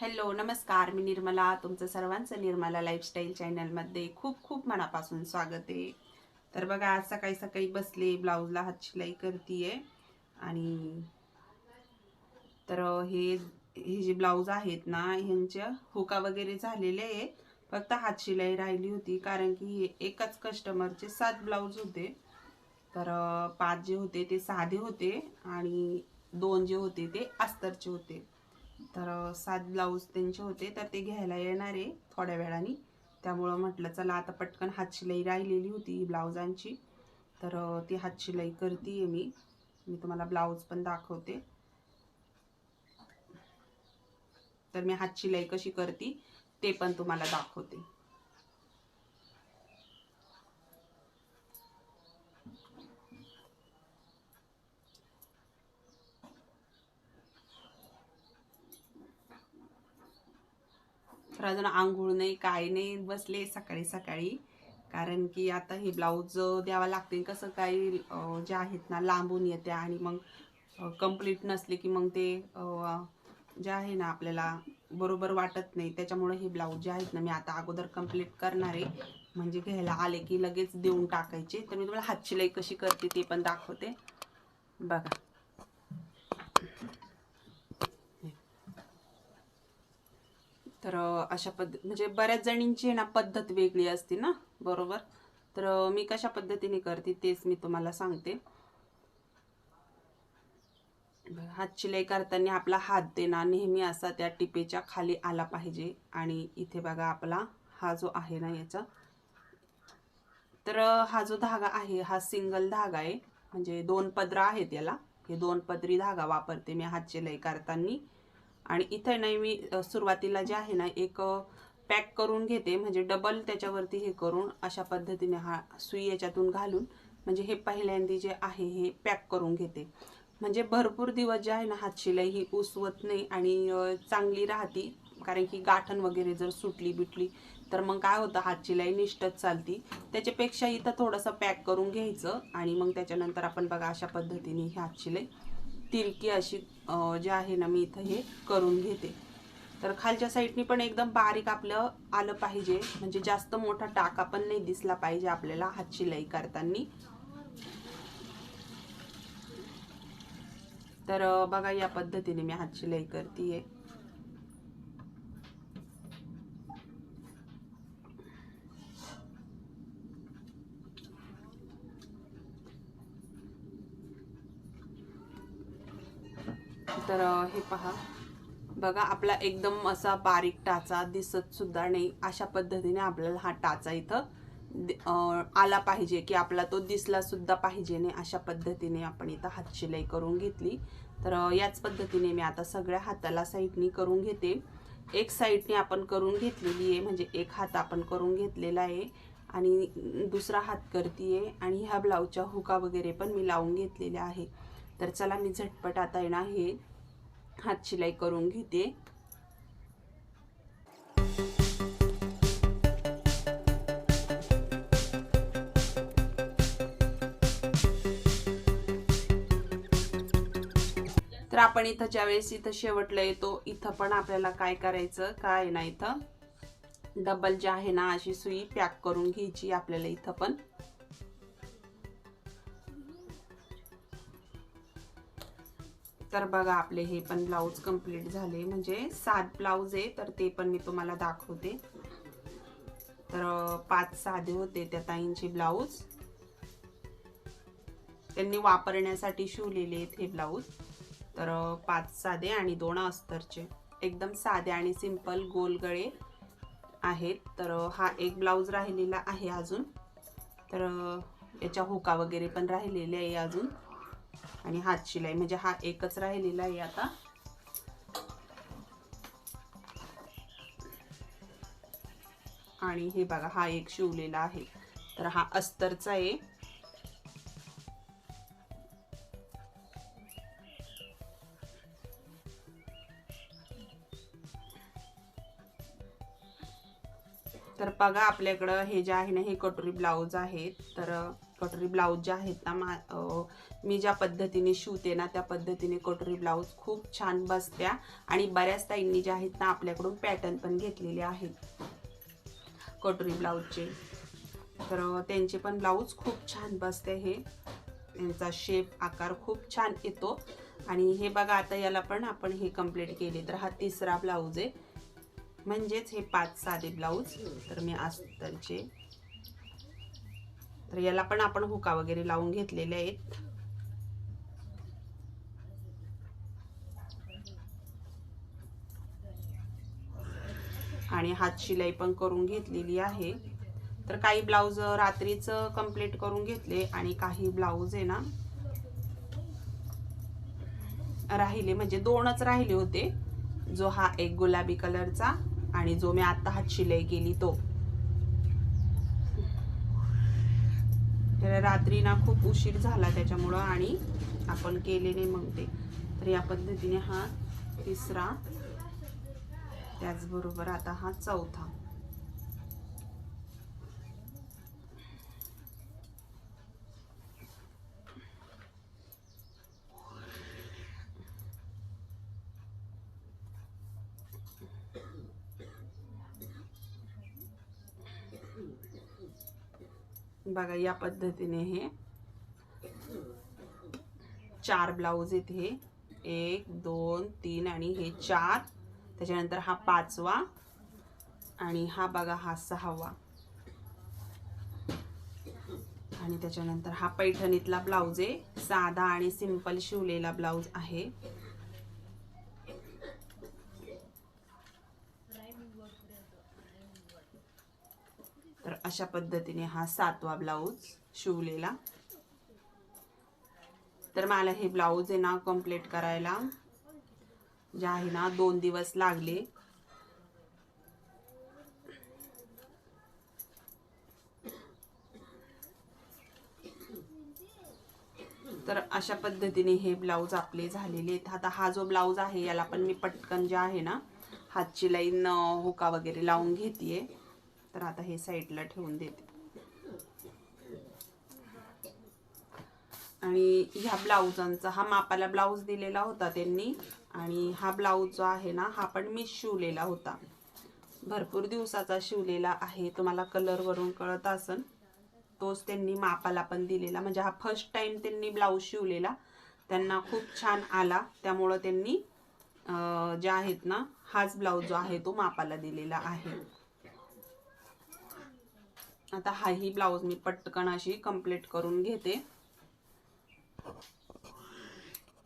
Hello नमस्कार. मी निर्मला तुमचं सर्वांचं निर्मला लाईफस्टाईल चॅनलमध्ये खूप खूप मनापासून स्वागत आहे. तर बघा आज सकाळी सकाळी बसले ब्लाऊजला हात शिलाई करते आणि तर हे हे जे ब्लाऊज आहेत ना ह्यांच्या हुका वगैरे झालेले आहेत फक्त हात शिलाई राहिली होती कारण की हे एकाच कस्टमरचे सात ब्लाऊज होते. तर पाच जे होते ते साधे होते आणि दोन जे होते ते अस्तरचे होते. तर सात ब्लाऊज त्यांचे होते तर ते घ्यायला येणार आहे थोड्या वेळाने. त्यामुळं म्हटलं चला आता पटकन हातशिलाई राहिलेली होती ही ब्लाऊजांची. तर ती ती हातशिलाई करते मी. मी तुम्हाला ब्लाऊज पण दाखवते. तर मी हातशिलाई कशी करते ते पण तुम्हाला दाखवते. तर अजून आंघोळ नाही काय नाही बसले सकाळी सकाळी. कारण की आता हे ब्लाऊज द्यावा लागते. कसं काही जे आहेत ना लांबून येत्या आणि मग कंप्लीट नसले की मग ते जे आहे ना आपल्याला बरोबर वाटत नाही. त्याच्यामुळे हे ब्लाऊज जे आहेत ना मी आता अगोदर कंप्लीट करणार आहे. म्हणजे घ्यायला आले की लगेच देऊन टाकायचे. तर मी तुम्हाला हातशिलाई कशी करते ते पण दाखवते. बघा. तर अशा पद्ध म्हणजे बऱ्याच जणींची ना पद्धत वेगळी असते ना बरोबर? तर मी कशा पद्धतीने करते तेच मी तुम्हाला सांगते. हात शिलाई करताना आपला हात देना नेहमी असा त्या टिपेच्या खाली आला पाहिजे. आणि इथे बघा आपला हा जो आहे ना याचा. तर हा जो धागा आहे हा सिंगल धागा आहे. म्हणजे दोन पदरा आहेत याला. हे दोन पदरी धागा वापरते मी हात शिलाई करताना. आणि इथे नाही मी सुरुवातीला जे आहे ना एक पॅक करून घेते म्हणजे डबल त्याच्यावरती हे करून अशा पद्धतीने हा सुई याच्यातून घालून म्हणजे हे पहिल्यांदी जे आहे हे पॅक करून घेते. म्हणजे भरपूर दिवस जे आहे ना हातशिलाई ही उसवत नाही आणि चांगली राहती. कारण की गाठण वगैरे जर सुटली बिटली तर मग काय होतं हातशिलाई निष्ठच चालती. त्याच्यापेक्षा इथं थोडंसं पॅक करून घ्यायचं आणि मग त्याच्यानंतर आपण बघा अशा पद्धतीने ही हातशिलाई तिरकी अशी जे आहे ना मी इथं हे करून घेते. तर खालच्या साईडनी पण एकदम बारीक आपलं आलं पाहिजे. म्हणजे जास्त मोठा टाका पण नाही दिसला पाहिजे आपल्याला हात शिलाई करताना. तर बघा या पद्धतीने मी हात शिलाई करते तर हे पहा. बघा आपला एकदम असा बारीक टाचा दिसत सुद्धा नाही. अशा पद्धतीने आपल्याला हा टाचा इथं आला पाहिजे की आपला तो दिसला सुद्धा पाहिजे नाही अशा पद्धतीने आपण इथं हातशिलाई करून घेतली. तर याच पद्धतीने मी आता सगळ्या हाताला साईडनी करून घेते. एक साईडने आपण करून घेतलेली आहे म्हणजे एक हात आपण करून घेतलेला आहे आणि दुसरा हात करतीये आणि ह्या ब्लाऊजच्या हुका वगैरे पण मी लावून घेतलेल्या आहे. तर चला मी झटपट आता येणार हे हात शिलाई करून घेते. तर आपण इथं ज्यावेळेस इथं शेवटला येतो इथं पण आपल्याला काय करायचं काय ना इथं. डबल जे आहे ना अशी सुई पॅक करून घ्यायची आपल्याला इथं पण. तर बघा आपले हे पण ब्लाऊज कंप्लीट झाले. म्हणजे सात ब्लाऊज आहे तर ते पण मी तुम्हाला दाखवते. तर पाच साधे होते त्या ताईंचे ब्लाऊज. त्यांनी वापरण्यासाठी शिवलेले आहेत हे ब्लाऊज. तर पाच साधे आणि दोन अस्तरचे. एकदम साधे आणि सिंपल गोल गळे आहेत. तर हा एक ब्लाऊज राहिलेला आहे अजून. तर याच्या हुका वगैरे पण राहिलेले आहे अजून. आणि हात शिलाई. म्हणजे हा एकच राहिलेला आहे आता. आणि हे बघा हा एक शिवलेला आहे. तर हा अस्तरचा आहे. तर बघा आपल्याकडं हे जे आहे ना हे कटोरी ब्लाऊज आहेत. तर कटोरी ब्लाऊज जे आहेत ना मा मी ज्या पद्धतीने शिवते ना त्या पद्धतीने कटोरी ब्लाऊज खूप छान बसत्या. आणि बऱ्याच ताईंनी ज्या आहेत ना आपल्याकडून पॅटर्न पण घेतलेले आहेत. कटोरी ब्लाऊजचे. तर त्यांचे पण ब्लाऊज खूप छान बसते हे. यांचा शेप आकार खूप छान येतो. आणि हे बघा आता याला पण आपण हे कंप्लीट केले. तर हा तिसरा ब्लाऊज आहे. म्हणजेच हे पाच साधे ब्लाऊज. तर मी अस्तरचे तर याला पण आपण हुका वगैरे लावून घेतलेले आहेत. आणि हात शिलाई पण करून घेतलेली आहे. तर काही ब्लाऊज रात्रीच कंप्लीट करून घेतले आणि काही ब्लाऊज आहे ना राहिले म्हणजे दोनच राहिले होते. जो हा एक गुलाबी कलरचा आणि जो मी आता हात शिलाई केली तो. तर रात्री ना खूप उशीर झाला त्याच्यामुळं आणि आपण केले नाही मग ते. तर या पद्धतीने हा तिसरा त्याचबरोबर आता हा चौथा. बघा या पद्धतीने हे चार ब्लाऊज आहेत हे. एक दोन तीन आणि हे चार. त्याच्यानंतर हा पाचवा आणि हा बघा हा सहावा. आणि त्याच्यानंतर हा पैठणीतला ब्लाऊज आहे. साधा आणि सिंपल शिवलेला ब्लाऊज आहे. तर अशा पद्धतीने हा सातवा ब्लाऊज शिवलेला. तर मला हे ब्लाऊज आहे ना कंप्लीट करायला. जे आहे ना दोन दिवस लागले. तर अशा पद्धतीने हे ब्लाऊज आपले झालेले आहेत. आता हा जो ब्लाऊज आहे याला पण मी पटकन जे आहे ना हातची लाईन हुका वगैरे लावून घेते तर आता हे साईडला ठेवून देते. आणि ह्या ब्लाऊजांचा हा मापाला ब्लाऊज दिलेला होता त्यांनी आणि हा ब्लाऊज जो आहे ना हा पण मी शिवलेला होता. भरपूर दिवसाचा शिवलेला आहे तुम्हाला कलरवरून कळत असन. तोच त्यांनी मापाला पण दिलेला म्हणजे हा फर्स्ट टाइम त्यांनी ब्लाऊज शिवलेला. त्यांना खूप छान आला त्यामुळं त्यांनी जे आहेत ना हाच ब्लाऊज जो आहे तो मापाला दिलेला आहे. आता हाही ब्लाऊज मी पटकन अशी कंप्लीट करून घेते.